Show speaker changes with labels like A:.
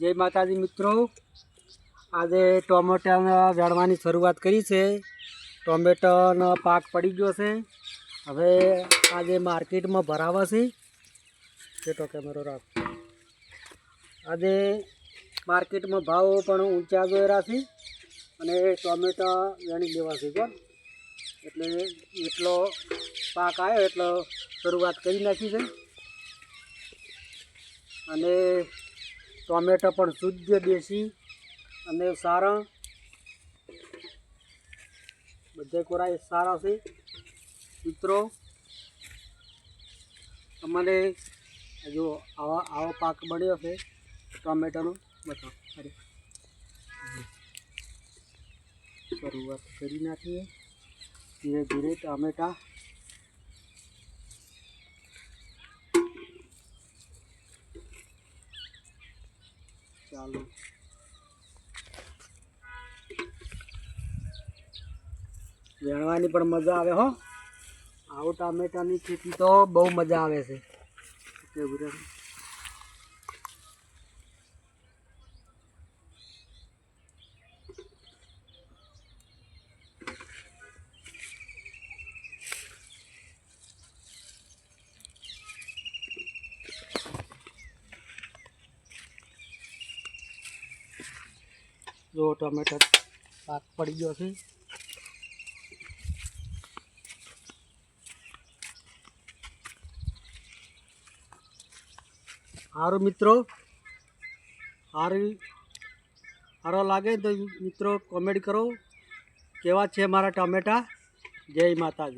A: જય માતાજી મિત્રો. આજે ટોમેટાના વેણવાની શરૂઆત કરી છે. ટોમેટોનો પાક પડી ગયો છે. હવે આજે માર્કેટમાં ભરાવા છે. તો કેમેરો રાખ. આજે માર્કેટમાં ભાવ પણ ઊંચા ગયેલા છે અને ટોમેટા વેણી લેવા છે કોણ એટલે એટલો પાક આવ્યો, એટલો શરૂઆત કરી નાખી છે. અને ટોમેટો પણ શુદ્ધ દેશી અને સારા. બધા કોરા સારા છે. મિત્રો અમારે જો આવા આવો પાક બન્યો છે, ટોમેટોનો, બતાવો. અરે. શરૂઆત કરી નાખીએ. ધીરે ધીરે ટામેટા ચાલો. વેણવાની પણ મજા આવે હો. આવું ટામેટાની ખેતી તો બહુ મજા આવે છે. જો ટમેટર પાક પડી ગયો છે. સારું મિત્રો સારી સારો લાગે તો મિત્રો કોમેન્ટ કરો. કેવા છે મારા ટમેટા? જય માતાજી.